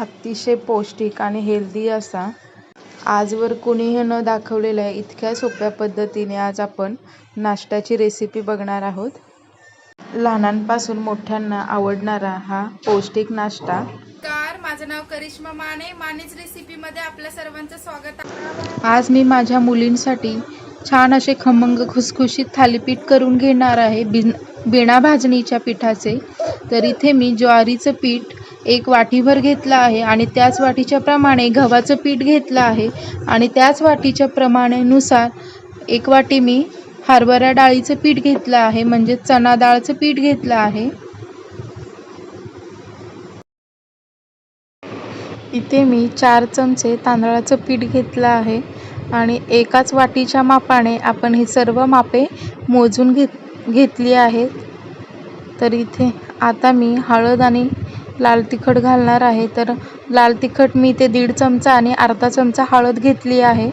अतिशय पौष्टिक आणि हेल्दी असा. आजवर कुणीही न दाखवलेल्या इतक्या सोप्या पद्धतीने आज आपण नाश्त्याची रेसिपी बघणार आहोत. लहानांपासून मोठ्यांना आवडणारा हा पौष्टिक नाश्ता. नमस्कार माझं नाव करिश्मा माने. मानेच रेसिपी मध्ये आपल्या सर्वांचं स्वागत आहे. आज मी माझ्या मुलींसाठी छान असे खमंग खुसखुशीत थालीपीठ करून घेणार आहे. बिन बिना भाजणीच्या पिठाचे. तर इथे मी ज्वारीचं पीठ एक वाटीभर घेतलं आहे आणि त्याच वाटीच्या प्रमाणे गव्हाचं पीठ घेतलं आहे. आणि त्याच वाटीच्या प्रमाणेनुसार एक वाटी मी हरभरा डाळीचं पीठ घेतलं आहे म्हणजे चणा डाळचं पीठ घेतलं आहे. इथे मी चार चमचे तांदळाचं पीठ घेतलं आहे आणि एकाच वाटीच्या मापाने आपण ही सर्व मापे मोजून घेत घेतली आहेत. तर इथे आता मी हळद आणि लाल तिखट घालणार आहे. तर लाल तिखट मी ते दीड चमचा आणि अर्धा चमचा हळद घेतली आहे.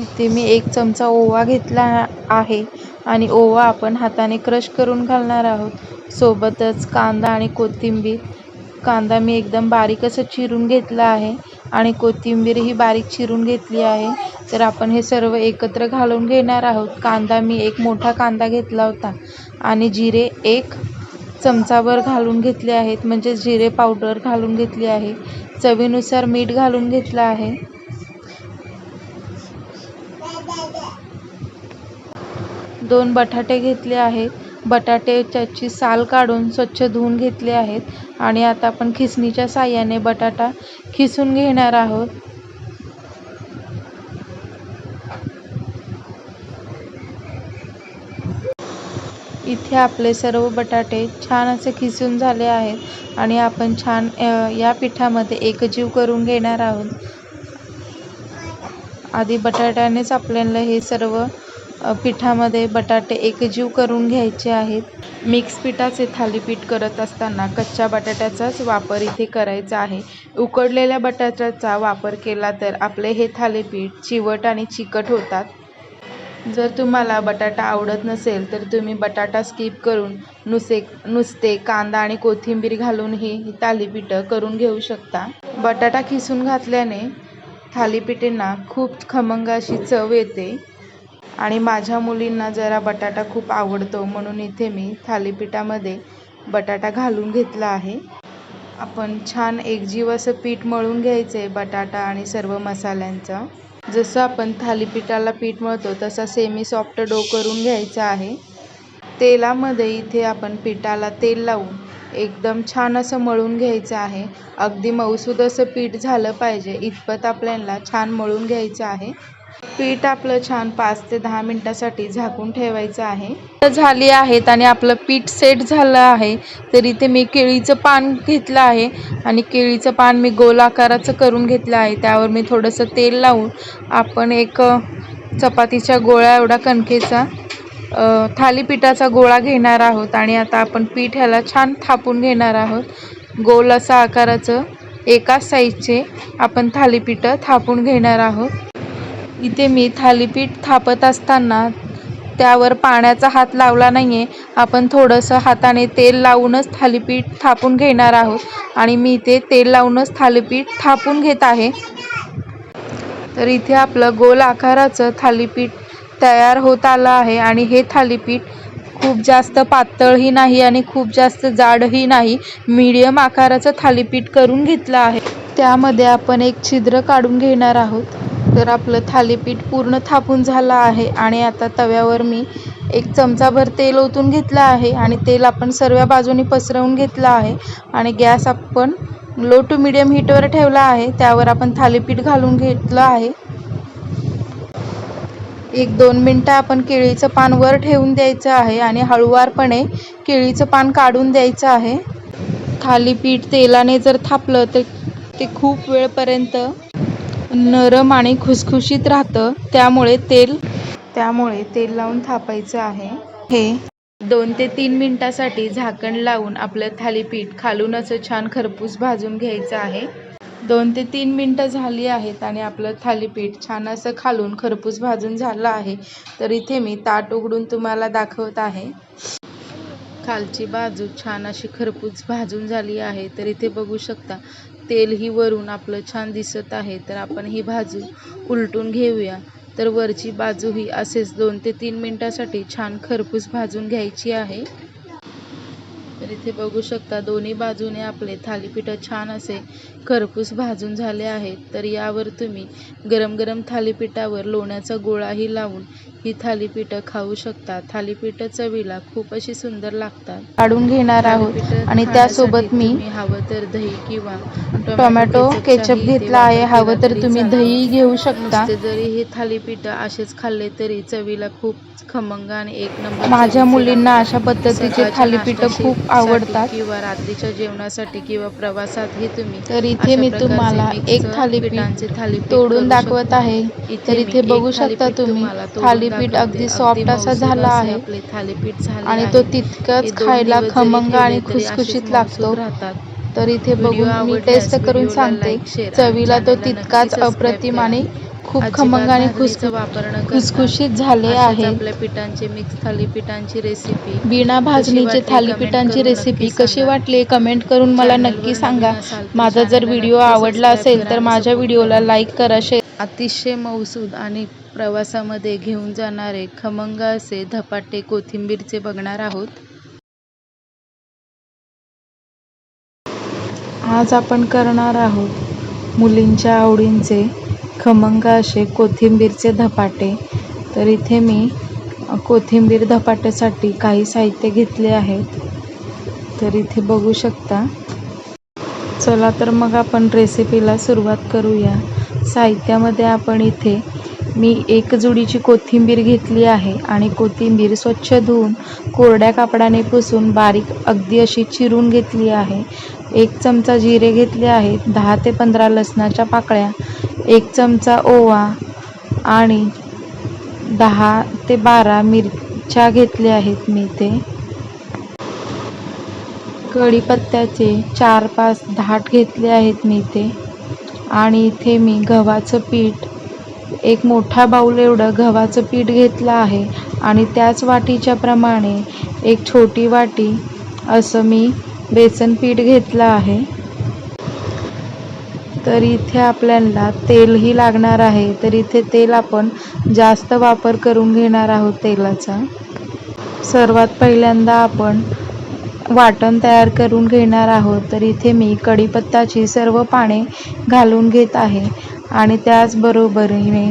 इथे मी एक चमचा ओवा घेतला आहे आणि ओवा आपण हाताने क्रश करून घालणार आहोत. सोबतच कांदा आणि कोथिंबीर. कांदा मी एकदम बारीक असं चिरून घेतला आहे. आणि कोथिंबीर ही बारीक चिरून घेतली आहे. तर आपण हे सर्व एकत्र घालून घेणार आहोत. कांदा मी एक मोठा कांदा घेतला होता. आणि जिरे एक चमचाभर घालून घेतले आहेत. म्हणजे जिरे पावडर घालून घेतली आहे. चवीनुसार मीठ घालून घेतलं आहे. दोन बटाटे घेतले आहेत. बटाटे त्याची साल काढून स्वच्छ धुवून घेतले आहेत. आणि आता आपण खिसणीच्या साह्याने बटाटा खिसून घेणार आहोत. इथे आपले सर्व बटाटे छान असे खिसून झाले आहेत. आणि आपण छान या पिठामध्ये एकजीव करून घेणार आहोत. आधी बटाट्यानेच आपल्याला हे सर्व पिठामध्ये बटाटे एकजीव करून घ्यायचे आहेत. मिक्स पिठाचे थालीपीठ करत असताना कच्च्या बटाट्याचाच वापर इथे करायचा आहे. उकडलेल्या बटाट्याचा वापर केला तर आपले हे थालीपीठ चिवट आणि चिकट होतात. जर तुम्हाला बटाटा आवडत नसेल तर तुम्ही बटाटा स्किप करून नुसे नुसते कांदा आणि कोथिंबीर घालून ही थालीपीठं करून घेऊ शकता. बटाटा खिसून घातल्याने थालीपीठेंना खूप खमंग अशी चव येते. आणि माझ्या मुलींना जरा बटाटा खूप आवडतो म्हणून इथे मी थालीपीठामध्ये बटाटा घालून घेतला आहे. आपण छान एकजीव असं पीठ मळून घ्यायचं आहे बटाटा आणि सर्व मसाल्यांचं. जसं आपण थालीपीठाला पीठ मळतो तसा सेमी सॉफ्ट डो करून घ्यायचा आहे. तेलामध्ये इथे आपण पिठाला तेल लावून एकदम छान असं मळून घ्यायचं आहे. अगदी मऊसूद असं पीठ झालं पाहिजे इतपत आपल्याला छान मळून घ्यायचं आहे. पीठ आपलं छान पाच ते दहा मिनटासाठी झाकून ठेवायचं आहे. झाली आहेत आणि आपलं पीठ सेट झालं आहे. तर इथे मी केळीचं पान घेतलं आहे आणि केळीचं पान मी गोल आकाराचं करून घेतलं आहे. त्यावर मी थोडंसं तेल लावून आपण एक चपातीच्या गोळ्या एवढा कणकेचा थालीपीठाचा गोळा घेणार आहोत आणि आता आपण पीठ ह्याला छान थापून घेणार आहोत. गोल असा आकाराचं एकाच साईजचे आपण थालीपीठं थापून घेणार आहोत. इथे मी थालीपीठ थापत असताना त्यावर पाण्याचा हात लावला नाही आहे आपण थोडंसं हाताने तेल लावूनच थालीपीठ थापून घेणार आहोत. आणि मी इथे तेल लावूनच थालीपीठ थापून घेत आहे. तर इथे आपलं गोल आकाराचं थालीपीठ तयार होत आलं आहे. आणि हे थालीपीठ खूप जास्त पातळही नाही आणि खूप जास्त जाडही नाही. मीडियम आकाराचं थालीपीठ करून घेतलं आहे. त्यामध्ये आपण एक छिद्र काढून घेणार आहोत. तर आपलं थालीपीठ पूर्ण थापून झालं आहे आणि आता तव्यावर मी एक चमचाभर तेल ओतून घेतलं आहे आणि तेल आपण सर्व बाजूनी पसरवून घेतलं आहे आणि गॅस आपण लो टू मिडियम हीटवर ठेवला आहे. त्यावर आपण थालीपीठ घालून घेतलं आहे. एक दोन मिनटं आपण केळीचं पान वर ठेवून द्यायचं आहे आणि हळुवारपणे केळीचं पान काढून द्यायचं आहे. थालीपीठ तेलाने जर थापलं तर ते खूप वेळपर्यंत नरम आणि खुसखुशीत राहतं. त्यामुळे तेल त्यामुळे तेल लावून थापायचं आहे. हे दोन ते तीन मिनिटासाठी झाकण लावून आपलं थालीपीठ खालून असं छान खरपूस भाजून घ्यायचं आहे. दोन ते तीन मिनटं झाली आहेत आणि आपलं थालीपीठ छान असं खालून खरपूस भाजून झालं आहे. तर इथे मी ताट उघडून तुम्हाला दाखवत आहे. खालची बाजू छान अशी खरपूस भाजून झाली आहे. तर इथे बघू शकता तेलही वरून आपलं छान दिसत आहे तर आपण ही भाजू उलटून घेऊया. तर वरची बाजूही असेच दोन ते तीन मिनटासाठी छान खरपूस भाजून घ्यायची आहे. तर इथे बघू शकता दोन्ही बाजूने आपले थालीपीठं छान असे खरपूस भाजून झाले आहेत. तर यावर तुम्ही गरम गरम थालीपीठावर लोण्याचा गोळाही लावून ही थालीपीठं खाऊ शकता थालीपीठं चवीला खूप अशी सुंदर लागतात. काढून घेणार आहोत. आणि त्यासोबत मी हवं तर दही किंवा टोमॅटो केचप घेतला आहे. हवं तर तुम्ही. दही घेऊ शकता. जरी हे थालीपीठ असेच खाल्ले तरी चवीला खूप खमंग आणि एक नंबर माझ्या मुलींना. अशा पद्धतीचे थालीपीठं खूप आवडतात. किंवा रात्रीच्या जेवणासाठी किंवा प्रवासातही तुम्ही तर इथे मी तुम्हाला एक थालीपीठ पिठांचे थालीपीठ तोडून दाखवत. आहे. इथे तर इथे बघू शकता तुम्ही तोडून थालीपीठ. अगदी सॉफ्ट असा झाला आहे. आपले थालीपीठ झाले आणि. तो तितकाच खायला खमंग आणि खुसखुशीत लागतो. तर इथे बघून मी टेस्ट करून सांगते. चवीला तो तितकाच अप्रतिम. आणि खूप खमंग आणि खुसखुशीत झाले आहे. आपल्या पिठांचे मिक्स थालीपीठांची रेसिपी बिना भाजणीचे थालीपीठांची रेसिपी कशी वाटली कमेंट करून मला नक्की सांगा. माझा जर व्हिडिओ आवडला असेल तर माझ्या व्हिडिओला लाईक करा. शेअर अतिशय मऊसूद आणि प्रवासामध्ये घेऊन जाणारे खमंग असे धपाटे कोथिंबीरचे बघणार आहोत. आज आपण करणार आहोत मुलींच्या आवडींचे खमंग असे कोथिंबीरचे धपाटे. तर इथे मी कोथिंबीर धपाट्यासाठी काही साहित्य घेतले आहेत. तर इथे बघू शकता. चला तर मग आपण रेसिपीला सुरुवात करूया. साहित्यामध्ये आपण इथे मी एक जुडीची कोथिंबीर घेतली आहे आणि कोथिंबीर स्वच्छ धुवून कोरड्या कापडाने पुसून बारीक अगदी अशी चिरून घेतली आहे. एक चमचा जिरे घेतले आहेत दहा ते पंधरा लसणाच्या पाकळ्या एक चमचा ओवा आणि दहा ते बारा मिरच्या घेतल्या आहेत मी ते कढीपत्त्याचे चार पाच धाट घेतले आहेत मी ते आणि इथे मी गव्हाचं पीठ एक मोठा बाऊल एवढं गव्हाचं पीठ घेतलं आहे आणि त्याच वाटीच्या प्रमाणे एक छोटी वाटी असं मी बेसन पीठ घेतलं आहे. तर इथे आपल्याला तेलही लागणार आहे तर इथे तेल आपण जास्त वापर करून घेणार आहोत तेलाचा. सर्वात पहिल्यांदा आपण वाटण तयार करून घेणार आहोत. तर इथे मी कढीपत्ताची सर्व पाने घालून घेत आहे. आणि त्याचबरोबरीने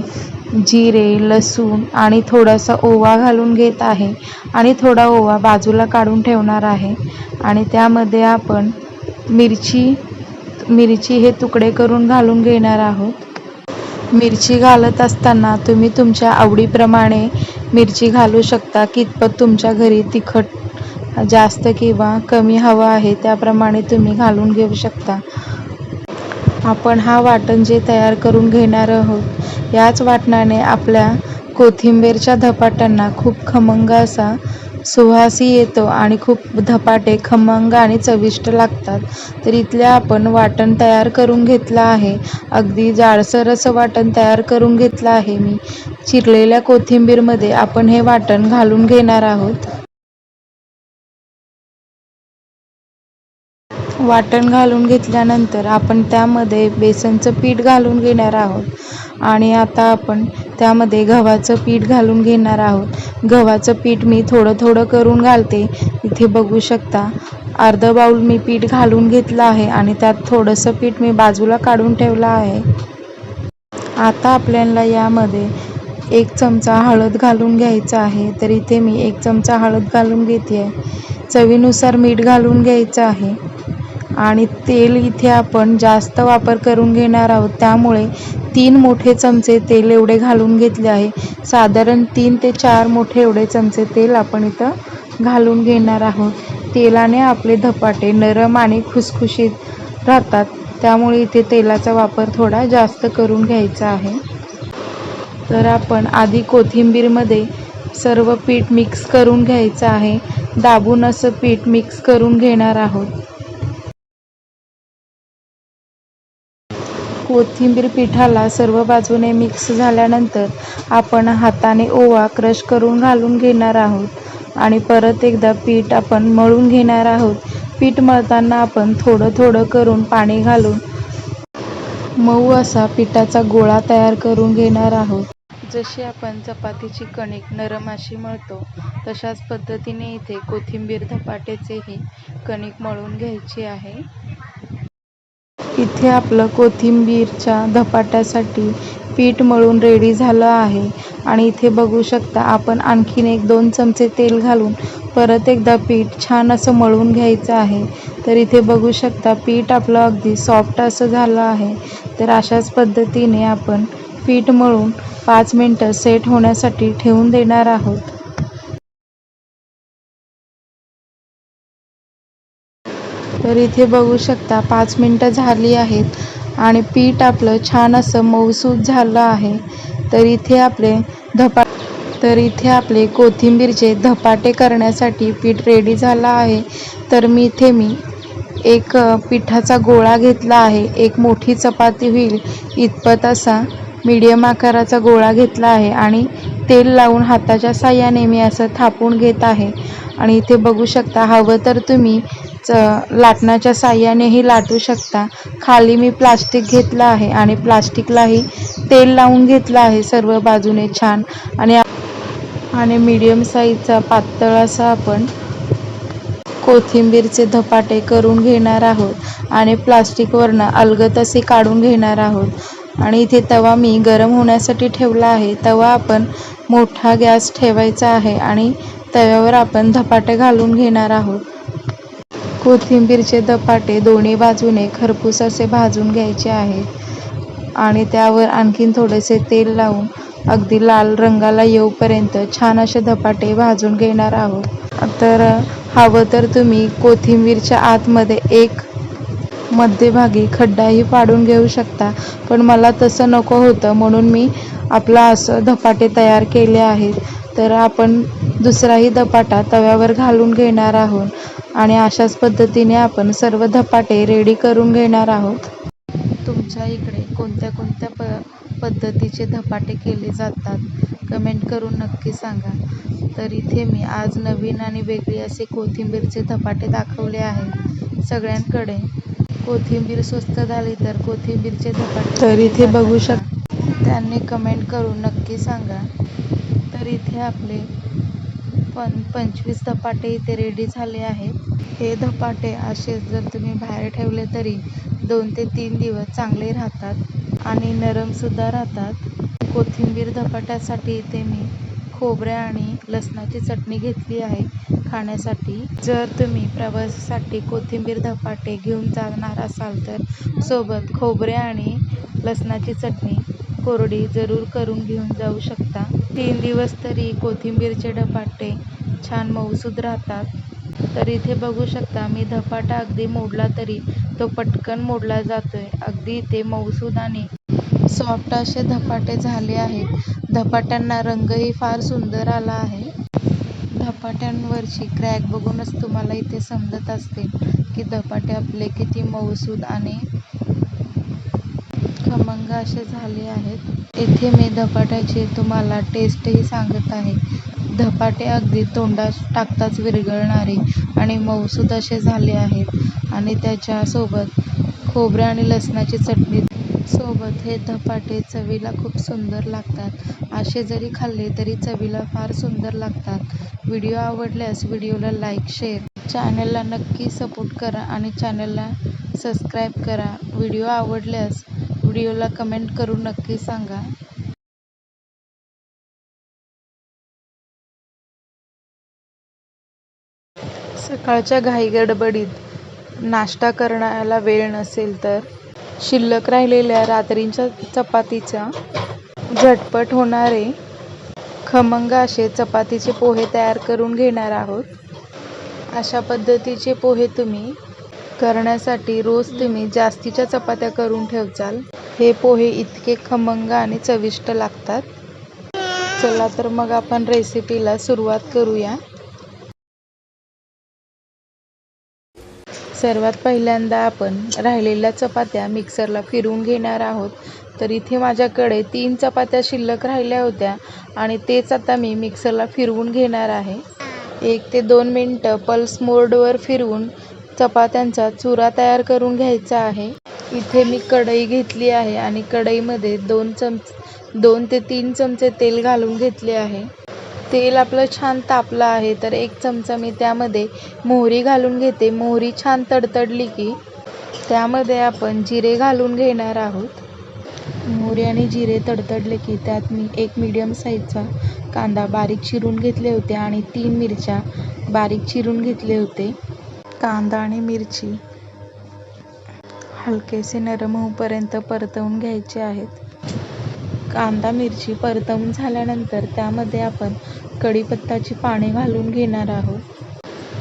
जिरे लसूण आणि थोडासा ओवा घालून घेत आहे. आणि थोडा ओवा बाजूला काढून ठेवणार आहे. आणि त्यामध्ये आपण मिरची मिरची हे तुकडे करून घालून घेणार आहोत. मिरची घालत असताना तुम्ही तुमच्या आवडीप्रमाणे मिरची घालू शकता. कितपत तुमच्या घरी तिखट जास्त किंवा कमी हवं आहे त्याप्रमाणे तुम्ही घालून घेऊ शकता. आपण हा वाटण जे तयार करून घेणार आहोत याच वाटणाने आपल्या कोथिंबीरच्या धपाट्यांना खूप खमंग असा सुवासही येतो आणि खूप धपाटे खमंग आणि चविष्ट लागतात. तर इथल्या आपण वाटण तयार करून घेतलं आहे. अगदी जाडसर असं वाटण तयार करून घेतलं आहे मी. चिरलेल्या कोथिंबीरमध्ये आपण हे वाटण घालून घेणार आहोत. वाटण घालून घेतल्यानंतर आपण त्यामध्ये बेसनचं पीठ घालून घेणार आहोत. आणि आता आपण त्यामध्ये गव्हाचं पीठ घालून घेणार आहोत. गव्हाचं पीठ मी थोडं थोडं करून घालते. इथे बघू शकता अर्धं बाऊल मी पीठ घालून घेतलं आहे आणि त्यात थोडंसं पीठ मी बाजूला काढून ठेवलं आहे. आता आपल्याला यामध्ये एक चमचा हळद घालून घ्यायचं आहे. तर इथे मी एक चमचा हळद घालून घेते आहे. चवीनुसार मीठ घालून घ्यायचं आहे. आणि तेल इथे आपण जास्त वापर करून घेणार आहोत. त्यामुळे तीन मोठे चमचे तेल एवढे घालून घेतले आहे. साधारण तीन ते चार मोठे एवढे चमचे तेल आपण इथं घालून घेणार आहोत. तेलाने आपले धपाटे नरम आणि खुसखुशीत राहतात. त्यामुळे इथे तेलाचा वापर थोडा जास्त करून घ्यायचा आहे. तर आपण आधी कोथिंबीरमध्ये सर्व पीठ मिक्स करून घ्यायचं आहे. दाबून असं पीठ मिक्स करून घेणार आहोत. कोथिंबीर पिठाला सर्व बाजूने मिक्स झाल्यानंतर आपण हाताने ओवा क्रश करून घालून घेणार आहोत. आणि परत एकदा पीठ आपण मळून घेणार आहोत. पीठ मळताना आपण थोडं थोडं करून पाणी घालून मऊ असा पिठाचा गोळा तयार करून घेणार आहोत. जशी आपण चपातीची कणिक नरम अशी मळतो तशाच पद्धतीने इथे कोथिंबीर धपाट्याचेही कणिक मळून घ्यायची आहे. इथे आपलं कोथिंबीरच्या धपाट्यासाठी पीठ मळून रेडी झालं आहे. आणि इथे बघू शकता आपण आणखीन एक दोन चमचे तेल घालून परत एकदा पीठ छान असं मळून घ्यायचं आहे. तर इथे बघू शकता पीठ आपलं अगदी सॉफ्ट असं झालं आहे. तर अशाच पद्धतीने आपण पीठ मळून पाच मिनटं सेट होण्यासाठी ठेवून देणार आहोत. तर इथे बघू शकता पाच मिनटं झाली आहेत आणि पीठ आपलं छान असं मऊसूत झालं आहे. तर इथे आपले धपा तर इथे आपले कोथिंबीरचे धपाटे करण्यासाठी पीठ रेडी झालं आहे. तर मी इथे मी एक पिठाचा गोळा घेतला आहे. एक मोठी चपाती होईल. इतपत असा मीडियम आकाराचा गोळा घेतला आहे आणि तेल लावून हाताच्या साह्याने मी असं थापून घेत आहे. आणि इथे बघू शकता हवं तर तुम्ही च लाटण्याच्या साह्यानेही लाटू शकता. खाली मी प्लास्टिक घेतलं आहे आणि प्लास्टिकलाही तेल लावून घेतलं आहे सर्व बाजूने छान. आणि आणि मीडियम साईजचा पातळ असा आपण कोथिंबीरचे धपाटे करून घेणार आहोत आणि प्लास्टिकवरनं अलगत असे काढून घेणार आहोत. आणि इथे तवा मी गरम होण्यासाठी ठेवला आहे. तवा आपण मोठा गॅस ठेवायचा आहे आणि तव्यावर आपण धपाटे घालून घेणार आहोत. कोथिंबीरचे धपाटे दोन्ही बाजूने खरपूस असे भाजून घ्यायचे आहे. आणि त्यावर आणखीन थोडेसे तेल लावून अगदी लाल रंगाला येऊपर्यंत छान असे धपाटे भाजून घेणार आहोत. तर हवं तर तुम्ही कोथिंबीरच्या आतमध्ये एक मध्यभागी खड्डाही पाडून घेऊ शकता पण मला तसं नको होतं म्हणून मी आपला असं धपाटे तयार केले आहेत. तर आपण दुसराही धपाटा तव्यावर घालून घेणार आहोत. आणि अशाच पद्धतीने आपण सर्व धपाटे रेडी करून घेणार आहोत. तुमच्या इकडे कोणत्या कोणत्या प पद्धतीचे धपाटे केले जातात कमेंट करून नक्की सांगा. तर इथे मी आज नवीन आणि वेगळे असे कोथिंबीरचे धपाटे दाखवले आहेत. सगळ्यांकडे कोथिंबीर स्वस्त झाली तर कोथिंबीरचे धपाटे तर इथे बघू शक त्यांनी कमेंट करून नक्की सांगा. तर इथे आपले पण पंचवीस धपाटे इथे रेडी झाले आहेत. हे धपाटे असेच जर तुम्ही बाहेर ठेवले तरी दोन ते तीन दिवस चांगले राहतात आणि नरमसुद्धा राहतात. कोथिंबीर धपाट्यासाठी इथे मी खोबऱ्या आणि लसणाची चटणी घेतली आहे खाण्यासाठी. जर तुम्ही प्रवासासाठी कोथिंबीर धपाटे घेऊन जाणार असाल तर सोबत खोबरे आणि लसणाची चटणी कोरडी जरूर करून घेऊन जाऊ शकता. तीन दिवस तरी कोथिंबीरचे धपाटे छान मऊसूद राहतात. तर इथे बघू शकता मी धपाटा अगदी मोडला तरी तो पटकन मोडला जातोय. अगदी इथे मऊसूद आणि सॉफ्ट असे धपाटे झाले आहेत. धपाट्यांना रंगही फार सुंदर आला आहे. धपाट्यांवरची क्रॅक बघूनच तुम्हाला इथे समजत असतील की धपाटे आपले किती मऊसूद आणि खमंग असे झाले आहेत. येथे मी धपाट्याची तुम्हाला टेस्टही सांगत आहे. धपाटे अगदी तोंडात टाकताच विरघळणारे आणि मऊसूद असे झाले आहेत. आणि त्याच्यासोबत खोबऱ्या आणि लसणाची चटणी. सोबत हे धपाटे चवीला खूप सुंदर लागतात. असे जरी खाल्ले तरी चवीला फार सुंदर लागतात. व्हिडिओ आवडल्यास व्हिडिओला लाईक शेअर चॅनलला नक्की सपोर्ट करा आणि चॅनलला सबस्क्राईब करा. व्हिडिओ आवडल्यास व्हिडिओला कमेंट करून नक्की सांगा. सकाळच्या घाईगडबडीत नाश्ता करण्याला वेळ नसेल तर शिल्लक राहिलेल्या रात्रींच्या चपातीचा झटपट होणारे खमंग असे चपातीचे पोहे तयार करून घेणार आहोत. अशा पद्धतीचे पोहे तुम्ही करण्यासाठी रोज तुम्ही जास्तीच्या चपात्या करून ठेवचाल. हे पोहे इतके खमंग आणि चविष्ट लागतात. चला तर मग आपण रेसिपीला सुरुवात करूया. सर्वात पहिल्यांदा आपण राहिलेल्या चपात्या मिक्सरला फिरवून घेणार आहोत. तर इथे माझ्याकडे तीन चपात्या शिल्लक राहिल्या होत्या आणि तेच आता मी मिक्सरला फिरवून घेणार आहे. एक ते दोन मिनटं पल्स मोडवर फिरवून चपात्यांचा चुरा तयार करून घ्यायचा आहे. इथे मी कढई घेतली आहे आणि कढईमध्ये दोन चमच दोन ते तीन चमचे तेल घालून घेतले आहे. तेल आपलं छान तापलं आहे तर एक चमचा मी त्यामध्ये मोहरी घालून घेते. मोहरी छान तडतडली की त्यामध्ये आपण जिरे घालून घेणार आहोत. मोहरी आणि जिरे तडतडले की त्यात मी एक मीडियम साईजचा कांदा बारीक चिरून घेतले होते आणि तीन मिरच्या बारीक चिरून घेतले होते. कांदा आणि मिरची हलकेसे नरम होऊपर्यंत परतवून घ्यायचे आहेत. कांदा मिरची परतवून झाल्यानंतर त्यामध्ये आपण कढीपत्ताची पाने घालून घेणार आहोत.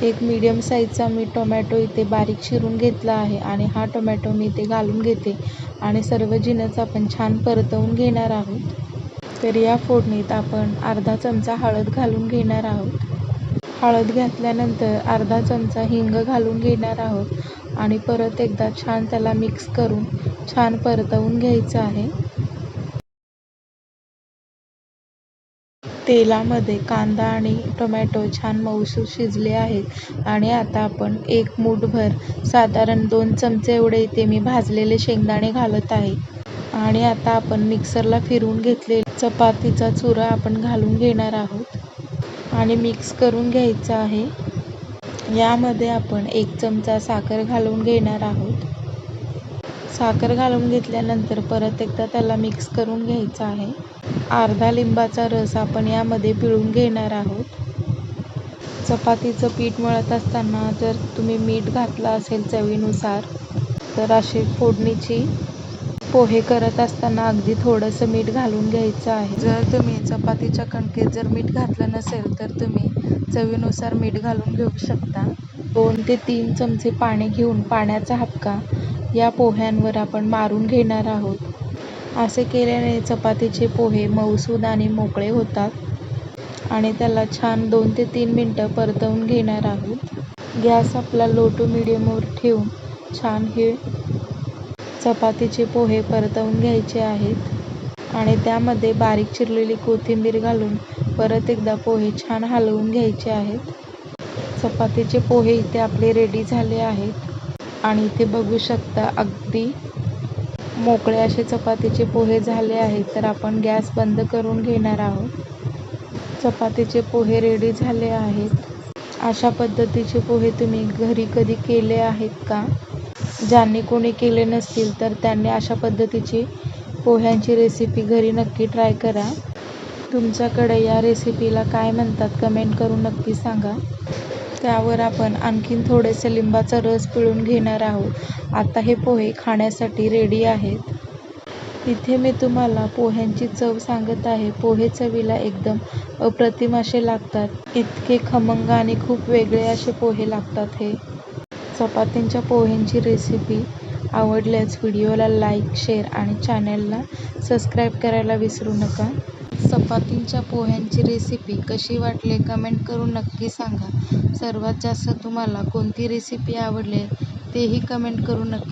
एक मीडियम साईजचा मी टोमॅटो इथे बारीक चिरून घेतला आहे आणि हा टोमॅटो मी इथे घालून घेते आणि सर्व जिनस आपण छान परतवून घेणार आहोत. तर या फोडणीत आपण अर्धा चमचा हळद घालून घेणार आहोत. हळद घातल्यानंतर अर्धा चमचा हिंग घालून घेणार आहोत. आणि परत एकदा छान त्याला मिक्स करून छान परतवून घ्यायचं आहे. तेलामध्ये कांदा आणि टोमॅटो छान मऊसूर शिजले आहेत आणि आता आपण एक मूठभर साधारण दोन चमचे एवढे इथे मी भाजलेले शेंगदाणे घालत आहे. आणि आता आपण मिक्सरला फिरवून घेतले चपातीचा चुरा आपण घालून घेणार आहोत. आणि मिक्स करून घ्यायचं आहे. यामध्ये आपण एक चमचा साखर घालून घेणार आहोत. साखर घालून घेतल्यानंतर परत एकदा त्याला मिक्स करून घ्यायचं आहे. अर्धा लिंबाचा रस आपण यामध्ये पिळून घेणार आहोत. चपातीचं पीठ मळत असताना जर तुम्ही मीठ घातलं असेल चवीनुसार तर अशी फोडणीची पोहे करत असताना अगदी थोडंसं मीठ घालून घ्यायचं आहे. जर तुम्ही चपातीच्या कणकेत जर मीठ घातलं नसेल तर तुम्ही चवीनुसार मीठ घालून घेऊ शकता. दोन ते तीन चमचे पाणी घेऊन पाण्याचा हपका या पोह्यांवर आपण मारून घेणार आहोत. असे केल्याने चपातीचे पोहे मऊसूद आणि मोकळे होतात आणि त्याला छान दोन ते तीन मिनटं परतवून घेणार आहोत. गॅस आपला लो टू मिडियमवर ठेवून छान हे चपातीचे पोहे परतवून घ्यायचे आहेत. आणि त्यामध्ये बारीक चिरलेली कोथिंबीर घालून परत एकदा पोहे छान हलवून घ्यायचे आहेत. चपातीचे पोहे इथे आपले रेडी झाले आहेत. आणि इथे बघू शकता अगदी मोकळे असे चपातीचे पोहे झाले आहेत. तर आपण गॅस बंद करून घेणार आहोत. चपातीचे पोहे रेडी झाले आहेत. अशा पद्धतीचे पोहे तुम्ही घरी कधी केले आहेत का? ज्यांनी कोणी केले नसतील तर त्यांनी अशा पद्धतीची पोह्यांची रेसिपी घरी नक्की ट्राय करा. तुमच्याकडे या रेसिपीला काय म्हणतात कमेंट करून नक्की सांगा. त्यावर आपण आणखीन थोडेसे लिंबाचा रस पिळून घेणार आहोत. आता हे पोहे खाण्यासाठी रेडी आहेत. इथे मी तुम्हाला पोह्यांची चव सांगत आहे. पोहे चवीला एकदम अप्रतिम असे लागतात. इतके खमंग आणि खूप वेगळे असे पोहे लागतात हे. चपात्यांच्या पोह्यांची रेसिपी आवडल्यास व्हिडिओला लाईक शेअर आणि चॅनलला सबस्क्राईब करायला विसरू नका. चपातींच्या पोह्यांची रेसिपी कशी वाटली कमेंट करून नक्की सांगा. सर्वात जास्त तुम्हाला कोणती रेसिपी आवडली तेही कमेंट करून नक्की